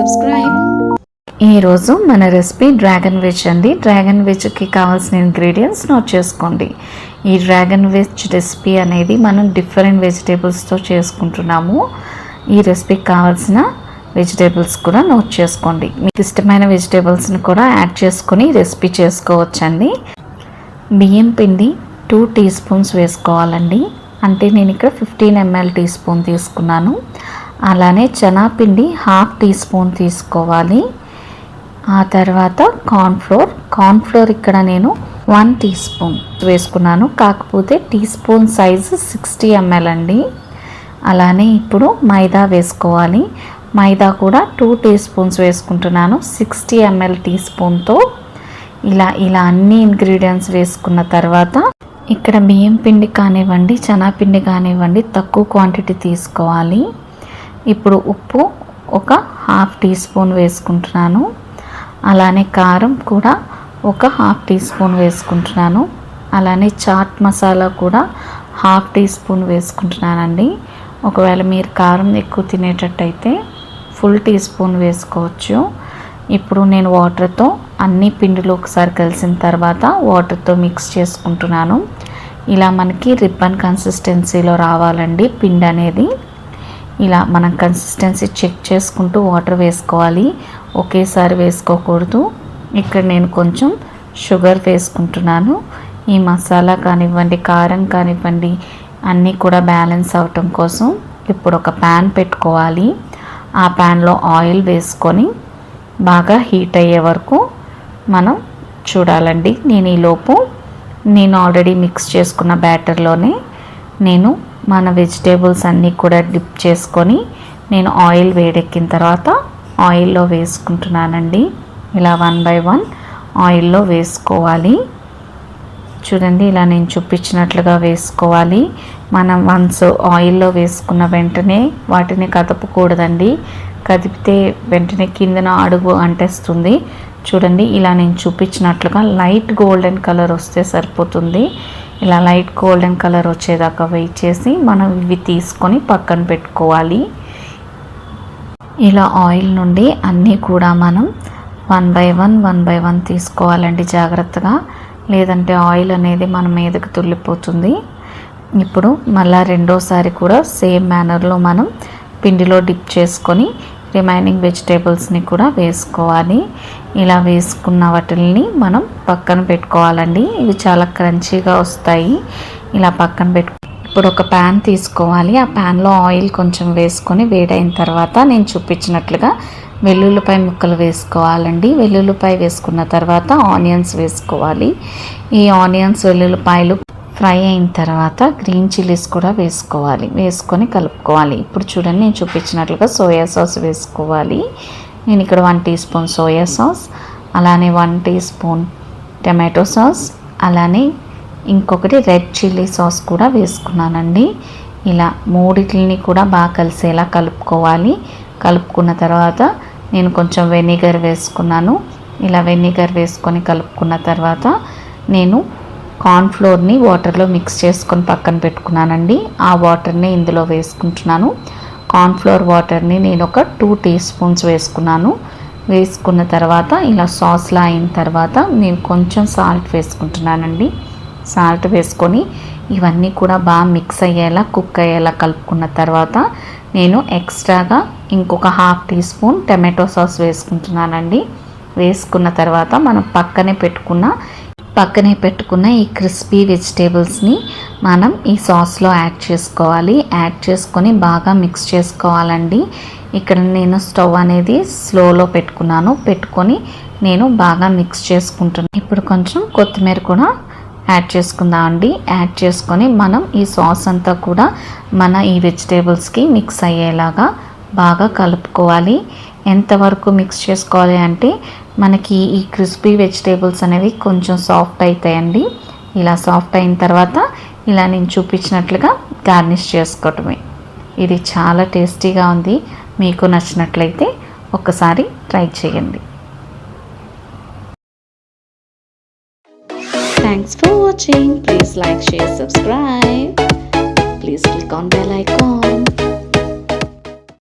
Subscribe ఈరోజు మన recipe dragon veg అండి. డ్రాగన్ వెజ్కి కావాల్సిన ఇంగ్రీడియంట్స్ నోట్ చేసుకోండి. ఈ డ్రాగన్ వెజ్ రెసిపీ అనేది మనం డిఫరెంట్ వెజిటేబుల్స్తో చేసుకుంటున్నాము. ఈ రెసిపీకి కావాల్సిన వెజిటేబుల్స్ కూడా నోట్ చేసుకోండి. మీకు ఇష్టమైన వెజిటేబుల్స్ని కూడా యాడ్ చేసుకొని రెసిపీ చేసుకోవచ్చండి. బియ్యం పిండి టూ టీ స్పూన్స్ వేసుకోవాలండి. అంటే నేను ఇక్కడ ఫిఫ్టీన్ ఎంఎల్ టీ స్పూన్ తీసుకున్నాను. అలానే చనాపిండి హాఫ్ టీ స్పూన్ తీసుకోవాలి. ఆ తర్వాత కార్న్ఫ్లోర్ కార్న్ఫ్లోర్ ఇక్కడ నేను వన్ టీ స్పూన్ వేసుకున్నాను. కాకపోతే teaspoon size sixty ML అండి. అలానే ఇప్పుడు మైదా వేసుకోవాలి. మైదా కూడా టూ టీ స్పూన్స్ వేసుకుంటున్నాను. సిక్స్టీ ఎంఎల్ టీ స్పూన్తో. ఇలా ఇలా అన్ని ఇంగ్రీడియంట్స్ వేసుకున్న తర్వాత ఇక్కడ బియ్యం పిండి కానివ్వండి చనాపిండి కానివ్వండి తక్కువ క్వాంటిటీ తీసుకోవాలి. ఇప్పుడు ఉప్పు ఒక హాఫ్ టీ స్పూన్ వేసుకుంటున్నాను. అలానే కారం కూడా ఒక హాఫ్ టీ స్పూన్ వేసుకుంటున్నాను. అలానే చాట్ మసాలా కూడా హాఫ్ టీ స్పూన్ వేసుకుంటున్నానండి. ఒకవేళ మీరు కారం ఎక్కువ తినేటట్టయితే ఫుల్ టీ స్పూన్ వేసుకోవచ్చు. ఇప్పుడు నేను వాటర్తో అన్ని పిండిలు ఒకసారి కలిసిన తర్వాత వాటర్తో మిక్స్ చేసుకుంటున్నాను. ఇలా మనకి రిబ్బన్ కన్సిస్టెన్సీలో రావాలండి పిండి అనేది ఇలా మనం కన్సిస్టెన్సీ చెక్ చేసుకుంటూ వాటర్ వేసుకోవాలి. ఒకేసారి వేసుకోకూడదు. ఇక్కడ నేను కొంచెం షుగర్ వేసుకుంటున్నాను. ఈ మసాలా కానివ్వండి కారం కానివ్వండి అన్నీ కూడా బ్యాలెన్స్ అవటం కోసం ఇప్పుడు ఒక ప్యాన్ పెట్టుకోవాలి. ఆ ప్యాన్లో ఆయిల్ వేసుకొని బాగా హీట్ అయ్యే వరకు మనం చూడాలండి. నేను ఈలోపు నేను ఆల్రెడీ మిక్స్ చేసుకున్న బ్యాటర్లోనే నేను మన వెజిటేబుల్స్ అన్నీ కూడా డిప్ చేసుకొని నేను ఆయిల్ వేడెక్కిన తర్వాత ఆయిల్లో వేసుకుంటున్నానండి. ఇలా వన్ బై వన్ ఆయిల్లో వేసుకోవాలి. చూడండి ఇలా నేను చూపించినట్లుగా వేసుకోవాలి. మనం వన్స్ ఆయిల్లో వేసుకున్న వెంటనే వాటిని కదపకూడదండి. కదిపితే వెంటనే కిందన అడుగు అంటేస్తుంది. చూడండి ఇలా నేను చూపించినట్లుగా లైట్ గోల్డెన్ కలర్ వస్తే సరిపోతుంది. ఇలా లైట్ గోల్డెన్ కలర్ వచ్చేదాకా వెయిట్ చేసి మనం ఇవి తీసుకొని పక్కన పెట్టుకోవాలి. ఇలా ఆయిల్ నుండి అన్నీ కూడా మనం one by one one by one తీసుకోవాలండి జాగ్రత్తగా. లేదంటే ఆయిల్ అనేది మన మీదకి తుల్లిపోతుంది. ఇప్పుడు మళ్ళీ రెండోసారి కూడా సేమ్ మేనర్లో మనం పిండిలో డిప్ చేసుకొని రిమైనింగ్ వెజిటేబుల్స్ని కూడా వేసుకోవాలి. ఇలా వేసుకున్న వాటిని మనం పక్కన పెట్టుకోవాలండి. ఇవి చాలా క్రంచీగా వస్తాయి. ఇలా పక్కన పెట్టు ఇప్పుడు ఒక ప్యాన్ తీసుకోవాలి. ఆ ప్యాన్లో ఆయిల్ కొంచెం వేసుకొని వేడైన తర్వాత నేను చూపించినట్లుగా వెల్లుల్లిపాయ ముక్కలు వేసుకోవాలండి. వెల్లుల్లిపాయ వేసుకున్న తర్వాత ఆనియన్స్ వేసుకోవాలి. ఈ ఆనియన్స్ వెల్లుల్లిపాయలు ఫ్రై అయిన తర్వాత గ్రీన్ చిల్లీస్ కూడా వేసుకోవాలి. వేసుకొని కలుపుకోవాలి. ఇప్పుడు చూడండి నేను చూపించినట్లుగా సోయా సాస్ వేసుకోవాలి. నేను ఇక్కడ one teaspoon soya sauce అలానే one teaspoon tomato sauce అలానే ఇంకొకటి రెడ్ చిల్లీ సాస్ కూడా వేసుకున్నానండి. ఇలా మూడిటిని కూడా బాగా కలిసేలా కలుపుకోవాలి. కలుపుకున్న తర్వాత నేను కొంచెం వెనిగర్ వేసుకున్నాను. ఇలా వెనిగర్ వేసుకొని కలుపుకున్న తర్వాత నేను కార్న్ఫ్లోర్ని వాటర్లో మిక్స్ చేసుకొని పక్కన పెట్టుకున్నానండి. ఆ వాటర్ని ఇందులో వేసుకుంటున్నాను. కార్న్ఫ్లోర్ వాటర్ని నేను ఒక టూ టీ స్పూన్స్ వేసుకున్నాను. వేసుకున్న తర్వాత ఇలా సాస్లా అయిన తర్వాత నేను కొంచెం సాల్ట్ వేసుకుంటున్నానండి. సాల్ట్ వేసుకొని ఇవన్నీ కూడా బాగా మిక్స్ అయ్యేలా కుక్ అయ్యేలా కలుపుకున్న తర్వాత నేను ఎక్స్ట్రాగా ఇంకొక half teaspoon tomato sauce వేసుకుంటున్నానండి. వేసుకున్న తర్వాత మనం పక్కనే పెట్టుకున్న పక్కనే పెట్టుకున్న ఈ క్రిస్పీ వెజిటేబుల్స్ని మనం ఈ సాస్లో యాడ్ చేసుకోవాలి. యాడ్ చేసుకొని బాగా మిక్స్ చేసుకోవాలండి. ఇక్కడ నేను స్టవ్ అనేది స్లోలో పెట్టుకున్నాను. పెట్టుకొని నేను బాగా మిక్స్ చేసుకుంటున్నాను. ఇప్పుడు కొంచెం కొత్తిమీర కూడా యాడ్ చేసుకుందాం అండి. యాడ్ చేసుకొని మనం ఈ సాస్ అంతా కూడా మన ఈ వెజిటేబుల్స్కి మిక్స్ అయ్యేలాగా బాగా కలుపుకోవాలి. ఎంతవరకు మిక్స్ చేసుకోవాలి అంటే మనకి ఈ క్రిస్పీ వెజిటేబుల్స్ అనేవి కొంచెం సాఫ్ట్ అవుతాయండి ఇలా సాఫ్ట్ అయిన తర్వాత ఇలా నేను చూపించినట్లుగా గార్నిష్ చేసుకోవటమే. ఇది చాలా టేస్టీగా ఉంది. మీకు నచ్చినట్లయితే ఒకసారి ట్రై చేయండి. Thanks for watching please like share subscribe please click on bell icon